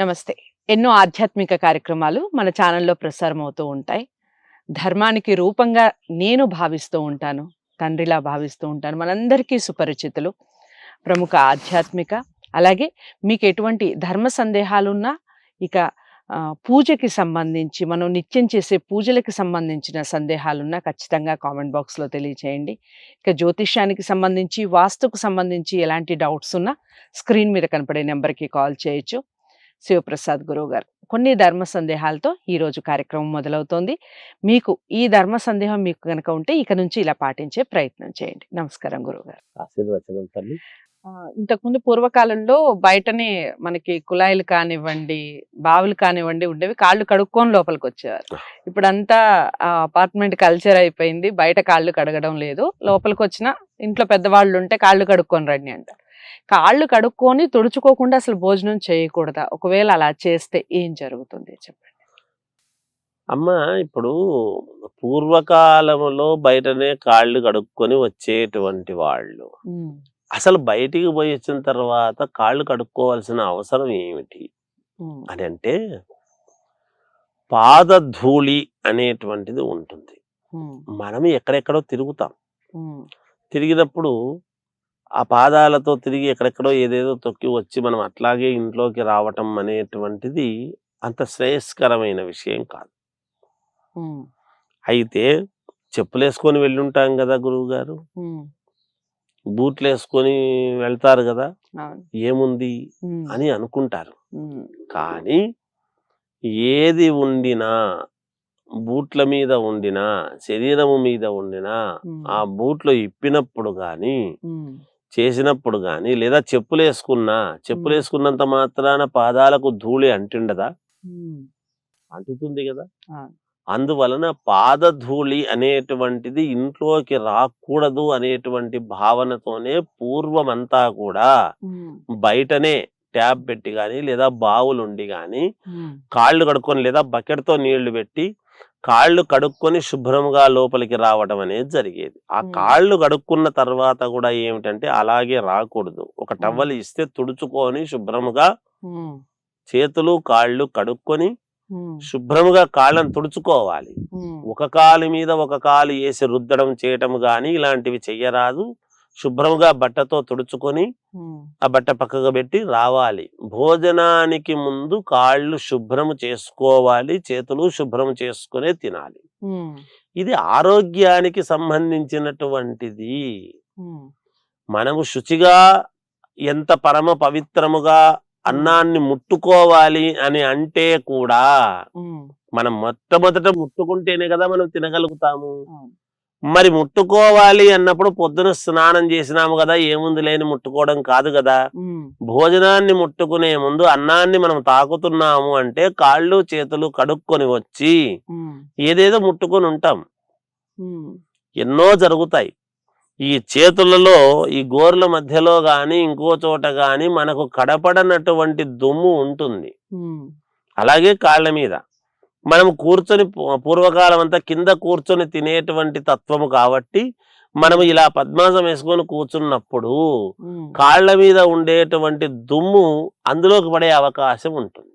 నమస్తే. ఎన్నో ఆధ్యాత్మిక కార్యక్రమాలు మన ఛానల్లో ప్రసారం అవుతూ ఉంటాయి. ధర్మానికి రూపంగా నేను భావిస్తూ ఉంటాను తండ్రిలా భావిస్తూ ఉంటాను. మనందరికీ సుపరిచితులు. ప్రముఖ ఆధ్యాత్మిక అలాగే మీకు ఎటువంటి ధర్మ సందేహాలున్నా ఇక పూజకి సంబంధించి మనం నిత్యం చేసే పూజలకు సంబంధించిన సందేహాలున్నా ఖచ్చితంగా కామెంట్ బాక్స్లో తెలియచేయండి. ఇక జ్యోతిష్యానికి సంబంధించి వాస్తుకు సంబంధించి ఎలాంటి డౌట్స్ ఉన్నా స్క్రీన్ మీద కనపడే నెంబర్కి కాల్ చేయొచ్చు. శివప్రసాద్ గురువు గారు కొన్ని ధర్మ సందేహాలతో ఈ రోజు కార్యక్రమం మొదలవుతోంది. మీకు ఈ ధర్మ సందేహం మీకు కనుక ఉంటే ఇక నుంచి ఇలా పాటించే ప్రయత్నం చేయండి. నమస్కారం గురువు గారు ఆశీర్వచనం తల్లి. ఇంతకుముందు పూర్వకాలంలో బయటనే మనకి కుళాయిలు కానివ్వండి బావులు కానివ్వండి ఉండేవి కాళ్ళు కడుక్కొని లోపలికి వచ్చేవారు. ఇప్పుడంతా అపార్ట్మెంట్ కల్చర్ అయిపోయింది. బయట కాళ్ళు కడగడం లేదు. లోపలికి వచ్చిన ఇంట్లో పెద్దవాళ్ళు ఉంటే కాళ్ళు కడుక్కొని రండి అంటారు కాళ్ళు కడుక్కొని తుడుచుకోకుండా అసలు భోజనం చేయకూడదా? ఒకవేళ అలా చేస్తే ఏం జరుగుతుంది? చెప్పండి. అమ్మ ఇప్పుడు పూర్వకాలంలో బయటనే కాళ్ళు కడుక్కొని వచ్చేటువంటి వాళ్ళు. అసలు బయటికి పోయి వచ్చిన తర్వాత కాళ్ళు కడుక్కోవాల్సిన అవసరం ఏమిటి? అని అంటే పాదధూళి అనేటువంటిది ఉంటుంది. మనం ఎక్కడెక్కడో తిరుగుతాం. తిరిగినప్పుడు ఆ పాదాలతో తిరిగి ఎక్కడెక్కడో ఏదేదో తొక్కి వచ్చి మనం అట్లాగే ఇంట్లోకి రావటం అనేటువంటిది అంత శ్రేయస్కరమైన విషయం కాదు. అయితే చెప్పులు వేసుకొని వెళ్ళుంటాం కదా గురువు గారు బూట్లు వేసుకొని వెళ్తారు కదా. ఏముంది అని అనుకుంటారు. కానీ ఏది ఉండినా బూట్ల మీద ఉండినా శరీరము మీద ఉండినా ఆ బూట్లు ఇప్పినప్పుడు కానీ చేసినప్పుడు కానీ లేదా చెప్పులు వేసుకున్నా చెప్పులు. వేసుకున్నంత మాత్రాన పాదాలకు ధూళి అంటిండదా? అంటుతుంది కదా. అందువలన పాదధూళి అనేటువంటిది ఇంట్లోకి రాకూడదు అనేటువంటి భావనతోనే పూర్వమంతా కూడా బయటనే ట్యాబ్ పెట్టి కానీ లేదా బావులుండి కానీ కాళ్ళు కడుక్కొని లేదా బకెట్తో నీళ్ళు పెట్టి కాళ్ళు కడుక్కొని శుభ్రముగా లోపలికి రావడం అనేది జరిగేది. ఆ. కాళ్ళు కడుక్కున్న తర్వాత కూడా ఏమిటంటే అలాగే రాకూడదు. ఒక టవల్ ఇస్తే తుడుచుకొని శుభ్రముగా చేతులు కాళ్ళు కడుక్కొని శుభ్రముగా కాళ్ళను తుడుచుకోవాలి. ఒక కాలు మీద ఒక కాలు వేసి రుద్దడం చేయటం గాని ఇలాంటివి చెయ్యరాదు. శుభ్రముగా బట్టతో తుడుచుకొని ఆ బట్ట పక్కకు పెట్టి రావాలి. భోజనానికి ముందు కాళ్ళు శుభ్రము చేసుకోవాలి చేతులు శుభ్రం చేసుకునే తినాలి. ఇది ఆరోగ్యానికి సంబంధించినటువంటిది. మనము శుచిగా ఎంత పరమ పవిత్రముగా అన్నాన్ని ముట్టుకోవాలి అని అంటే కూడా మనం మొట్టమొదట ముట్టుకుంటేనే కదా మనం తినగలుగుతాము. మరి ముట్టుకోవాలి అన్నప్పుడు పొద్దున స్నానం చేసినాము కదా ఏముంది లేని ముట్టుకోవడం కాదు కదా. భోజనాన్ని ముట్టుకునే ముందు అన్నాన్ని మనం తాకుతున్నాము అంటే కాళ్ళు చేతులు కడుక్కొని వచ్చి ఏదేదో ముట్టుకొని ఉంటాం. ఎన్నో జరుగుతాయి. ఈ చేతులలో ఈ గోర్ల మధ్యలో గాని ఇంకో చోట గాని మనకు కడపడనటువంటి దుమ్ము ఉంటుంది. అలాగే కాళ్ళ మీద. మనం కూర్చొని పూర్వకాలం అంతా కింద కూర్చొని తినేటువంటి తత్వము కాబట్టి మనము ఇలా పద్మాసం వేసుకొని కూర్చున్నప్పుడు కాళ్ళ మీద ఉండేటువంటి దుమ్ము అందులోకి పడే అవకాశం ఉంటుంది.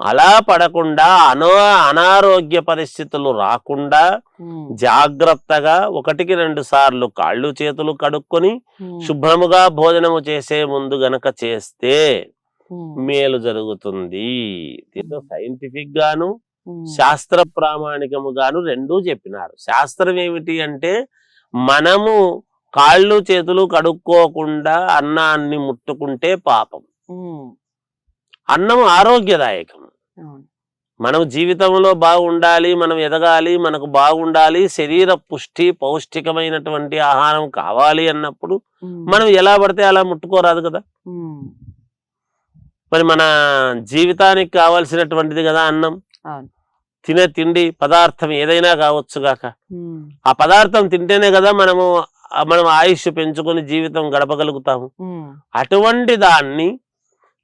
అలా పడకుండా అనో అనారోగ్య పరిస్థితులు రాకుండా జాగ్రత్తగా ఒకటికి రెండు సార్లు కాళ్ళు చేతులు కడుక్కొని శుభ్రముగా భోజనము చేసే ముందు గనక చేస్తే మేలు జరుగుతుంది. దీంతో సైంటిఫిక్ గాను శాస్త్ర ప్రామాణికము గాను రెండూ చెప్పినారు. శాస్త్రం ఏమిటి అంటే మనము కాళ్ళు చేతులు కడుక్కోకుండా అన్నాన్ని ముట్టుకుంటే పాపం. అన్నం ఆరోగ్యదాయకం. మనం జీవితంలో బాగుండాలి మనం ఎదగాలి మనకు బాగుండాలి శరీర పుష్టి పౌష్టికమైనటువంటి ఆహారం కావాలి అన్నప్పుడు మనం ఎలా పడితే అలా ముట్టుకోరాదు కదా. మరి మన జీవితానికి కావాల్సినటువంటిది కదా అన్నం. తినే తిండి పదార్థం ఏదైనా కావచ్చు గాక. ఆ పదార్థం తింటేనే కదా మనము మనం ఆయుష్ పెంచుకొని జీవితం గడపగలుగుతాము. అటువంటి దాన్ని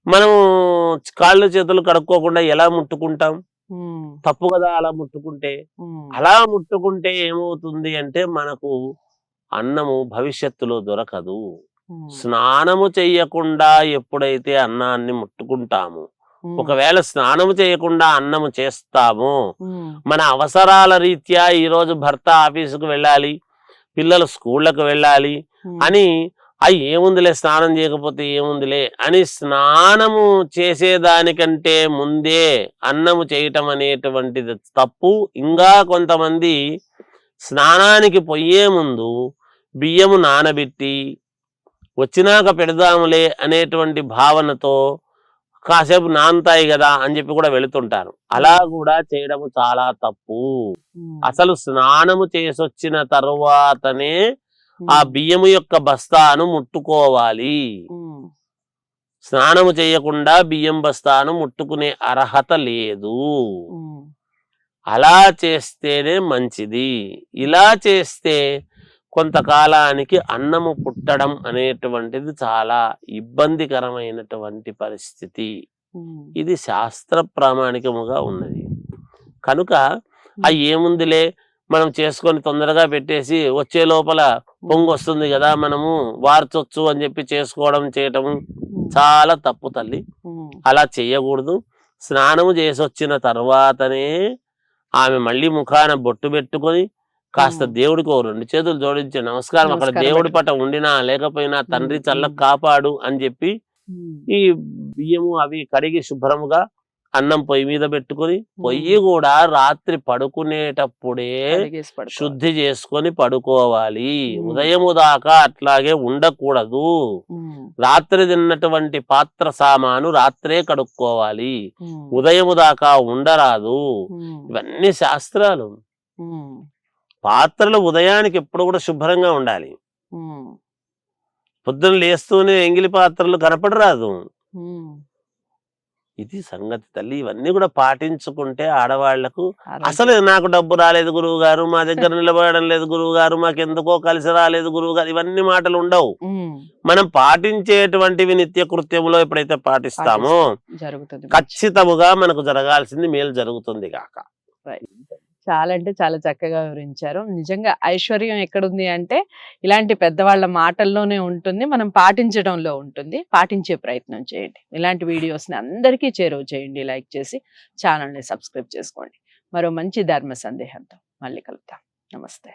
మనము కాళ్ళు చేతులు కడుక్కోకుండా ఎలా ముట్టుకుంటాం? తప్పు కదా అలా ముట్టుకుంటే? అలా ముట్టుకుంటే ఏమవుతుంది అంటే మనకు అన్నము భవిష్యత్తులో దొరకదు. స్నానము చెయ్యకుండా ఎప్పుడైతే అన్నాన్ని ముట్టుకుంటాము ఒకవేళ స్నానము చేయకుండా అన్నము చేస్తాము మన అవసరాల రీత్యా ఈ రోజు భర్త ఆఫీసుకు వెళ్ళాలి పిల్లలు స్కూళ్ళకు వెళ్ళాలి అని అవి ఏముందిలే స్నానం చేయకపోతే ఏముందిలే అని స్నానము చేసేదానికంటే ముందే అన్నము చేయటం అనేటువంటిది తప్పు. ఇంకా కొంతమంది స్నానానికి పోయే ముందు బియ్యము నానబెట్టి వచ్చినాక పెడదాములే అనేటువంటి భావనతో కాసేపు నానతాయి కదా అని చెప్పి కూడా వెళుతుంటారు. అలా కూడా చేయడము చాలా తప్పు. అసలు స్నానము చేసొచ్చిన తరువాతనే ఆ బియ్యము యొక్క బస్తాను ముట్టుకోవాలి. స్నానము చేయకుండా బియ్యం బస్తాను ముట్టుకునే అర్హత లేదు. అలా చేస్తేనే మంచిది. ఇలా చేస్తే కొంతకాలానికి అన్నము పుట్టడం అనేటువంటిది చాలా ఇబ్బందికరమైనటువంటి పరిస్థితి. ఇది శాస్త్ర ప్రామాణికముగా ఉన్నది. కనుక ఆ ఏముందిలే? మనం చేసుకొని తొందరగా పెట్టేసి వచ్చే లోపల పొంగు వస్తుంది కదా మనము వార్చొచ్చు అని చెప్పి చేసుకోవడం చేయటము చాలా తప్పు తల్లి. అలా చేయకూడదు స్నానము చేసి వచ్చిన తర్వాతనే ఆమె మళ్ళీ ముఖాన బొట్టు పెట్టుకొని కాస్త. దేవుడికి ఓ రెండు చేతులు జోడించి నమస్కారం అక్కడ దేవుడి. పట ఉండినా లేకపోయినా తండ్రి. చల్ల. కాపాడు అని చెప్పి ఈ బియ్యము అవి కడిగి శుభ్రముగా అన్నం పొయ్యి మీద పెట్టుకొని పొయ్యి కూడా రాత్రి పడుకునేటప్పుడే. శుద్ధి చేసుకొని పడుకోవాలి. ఉదయము దాకా అట్లాగే ఉండకూడదు రాత్రి తిన్నటువంటి పాత్ర సామాను రాత్రే కడుక్కోవాలి ఉదయము దాకా ఉండరాదు ఇవన్నీ శాస్త్రాలు పాత్రలు ఉదయానికి ఎప్పుడు కూడా శుభ్రంగా ఉండాలి. పొద్దున లేస్తూనే ఎంగిలి పాత్రలు కనపడరాదు. ఇది సంగతి తల్లి. ఇవన్నీ కూడా పాటించుకుంటే ఆడవాళ్ళకు. అసలు నాకు డబ్బు రాలేదు గురువు గారు మా దగ్గర నిలబడడం లేదు గురువు గారు మాకెందుకో కలిసి రాలేదు గురువు గారు ఇవన్నీ మాటలు ఉండవు. మనం పాటించేటువంటివి నిత్య కృత్యములో ఎప్పుడైతే పాటిస్తామో జరుగుతుంది ఖచ్చితముగా మనకు జరగాల్సింది మేలు జరుగుతుంది కాక చాలా అంటే చాలా చక్కగా వివరించారు. నిజంగా ఐశ్వర్యం ఎక్కడుంది అంటే ఇలాంటి పెద్దవాళ్ళ మాటల్లోనే ఉంటుంది. మనం పాటించడంలో ఉంటుంది. పాటించే ప్రయత్నం చేయండి. ఇలాంటి వీడియోస్ని అందరికీ చేరువ చేయండి. లైక్ చేసి ఛానల్ని సబ్స్క్రైబ్ చేసుకోండి. మరో మంచి ధర్మ సందేహంతో మళ్ళీ కలుద్దాం. నమస్తే.